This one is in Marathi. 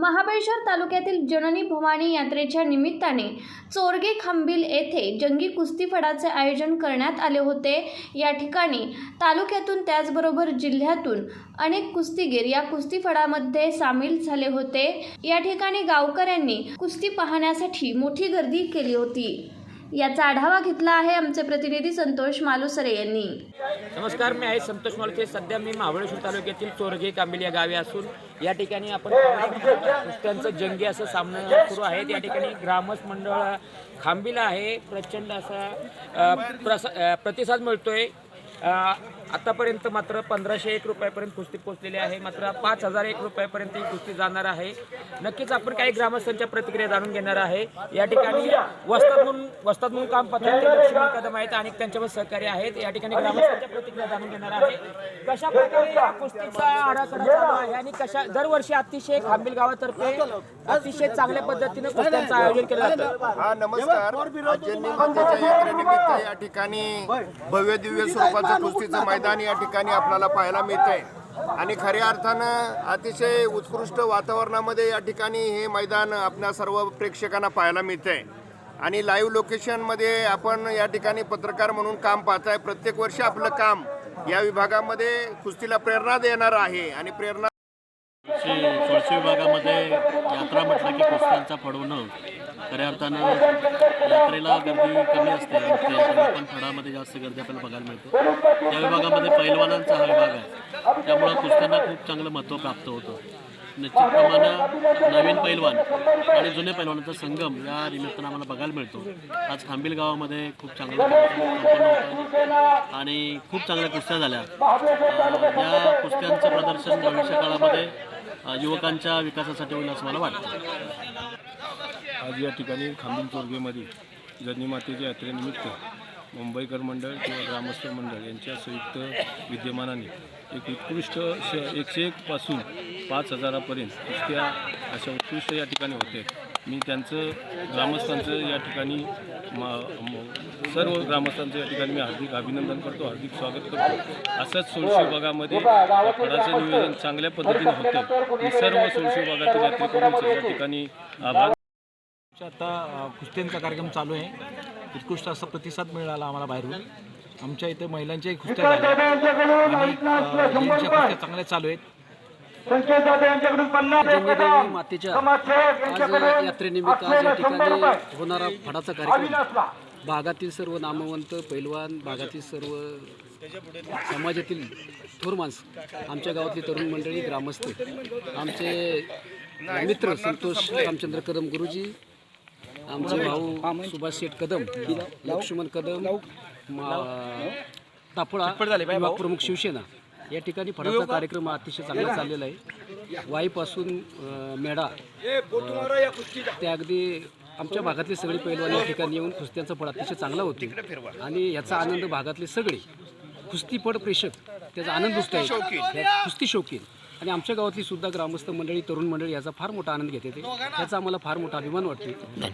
महाबळेश्वर तालुक्यातील जननी भवानी यात्रेच्या निमित्ताने चोरगे खांबील येथे जंगी कुस्तीफडाचे आयोजन करण्यात आले होते. या ठिकाणी तालुक्यातून त्याचबरोबर जिल्ह्यातून अनेक कुस्तीगीर या कुस्तीफडामध्ये सामील झाले होते. या ठिकाणी गावकऱ्यांनी कुस्ती पाहण्यासाठी मोठी गर्दी केली होती. याचा आढावा घेतला आहे आमचे प्रतिनिधी संतोष मालुसरे यांनी. नमस्कार मी आहे संतोष मालुसरे. सध्या मी महाबळेश्वर तालुक्यातील चोरगे कांबिल या गावी असून या ठिकाणी आपण कुस्त्यांचं जंगी असं सामना सुरू आहेत या ठिकाणी ग्रामस्थ मंडळ खांबीला आहे. प्रचंड असा प्रसा प्रतिसाद मिळतोय. आतापर्यंत मात्र पंधराशे एक रुपयापर्यंत कुस्ती पोचलेली आहे. मात्र पाच हजार एक रुपयापर्यंत ही कुस्ती जाणार आहे. नक्कीच आपण काही ग्रामस्थांच्या प्रतिक्रिया जाणून घेणार आहे. या ठिकाणी वस्तात म्हणून वस्तात म्हणून काम पाहतात कदम आहेत आणि त्यांच्यावर सहकार्य आहेत. या ठिकाणी ग्रामस्थांच्या प्रतिक्रिया जाणून घेणार आहे. कशा प्रकारे कुस्तीचा आराखडा चालू आहे आणि कशा दरवर्षी अतिशय खांबील गावातर्फे अतिशय चांगल्या पद्धतीने कुस्त्यांचं आयोजन केलं जातं. हा नमस्कार. या ठिकाणी भव्य दिव्य स्वरूपाचं कुस्तीचं मैदान या ठिकाणी आपल्याला पाहायला मिळतंय. आणि खऱ्या अर्थानं अतिशय उत्कृष्ट वातावरणामध्ये या ठिकाणी हे मैदान आपल्या सर्व प्रेक्षकांना पाहायला मिळतंय. आणि लाईव्ह लोकेशनमध्ये आपण या ठिकाणी पत्रकार म्हणून काम पाहताय. प्रत्येक वर्षी आपलं काम या विभागामध्ये कुस्तीला प्रेरणा देणार आहे. आणि प्रेरणा शी सोळशे विभागामध्ये यात्रा म्हटलं की कुस्त्यांचा फडवणं खऱ्या अर्थानं यात्रेला गर्दी कमी असते पण फडामध्ये जास्त गर्दी आपल्याला बघायला मिळते. त्या विभागामध्ये पैलवानांचा हा विभाग आहे. त्यामुळं कुस्त्यांना खूप चांगलं महत्त्व प्राप्त होतं. निश्चितप्रमाणे नवीन पैलवान आणि जुने पैलवानांचा संगम या निमित्तानं आम्हाला बघायला मिळतो. आज खांबील गावामध्ये खूप चांगलं होतं आणि खूप चांगल्या कुस्त्या झाल्या. या कुस्त्यांचं प्रदर्शन भविष्य काळामध्ये युवकांच्या विकासासाठी होईल असं मला वाटतं. आज या ठिकाणी खांबील चोरगेमध्ये जर्नी मातेच्या यात्रेनिमित्त मुंबईकर मंडळ किंवा ग्रामस्थ मंडळ यांच्या संयुक्त विद्यमानाने एक उत्कृष्ट श एकशे एकपासून पाच हजारापर्यंत त्या अशा उत्कृष्ट या ठिकाणी होते. मी त्यांचं ग्रामस्थांचं या ठिकाणी सर्व ग्रामस्थांचं या ठिकाणी मी हार्दिक अभिनंदन करतो हार्दिक स्वागत करतो. असंच सोळशे विभागामध्ये या फळाचं नियोजन चांगल्या पद्धतीने होतं. मी सर्व सोळशे विभागातील यात्रेकरूंचे या ठिकाणी आभार. आता कुस्त्यांचा कार्यक्रम चालू आहे. उत्कृष्ट असा प्रतिसाद मिळाला आम्हाला बाहेरून. आमच्या इथे महिलांच्याही कुस्त्या झाल्या. आणि कुस्त्या चांगल्या चालू आहेत. जंगदेवी मातेच्या आज यात्रेनिमित्त आज या ठिकाणी होणारा फडाचा कार्यक्रम. भागातील सर्व नामवंत पैलवान भागातील सर्व समाजातील थोर माणसं आमच्या गावातली तरुण मंडळी ग्रामस्थ आमचे मित्र संतोष रामचंद्र कदम गुरुजी आमचे भाऊ सुभाष शेठ कदम लक्ष्मण कदम मा- तापळा प्रमुख शिवसेना या ठिकाणी फडाचा कार्यक्रम अतिशय चांगला चाललेला आहे. वाईपासून मेढा ते अगदी आमच्या भागातले सगळे पैलवान या ठिकाणी येऊन कुस्त्यांचा फळ अतिशय चांगला होते. आणि याचा आनंद भागातले सगळे कुस्तीपड प्रेक्षक त्याचा आनंद या कुस्ती शौकीन. आणि आमच्या गावातली सुद्धा ग्रामस्थ मंडळी तरुण मंडळी याचा फार मोठा आनंद घेते याचा आम्हाला फार मोठा अभिमान वाटतो.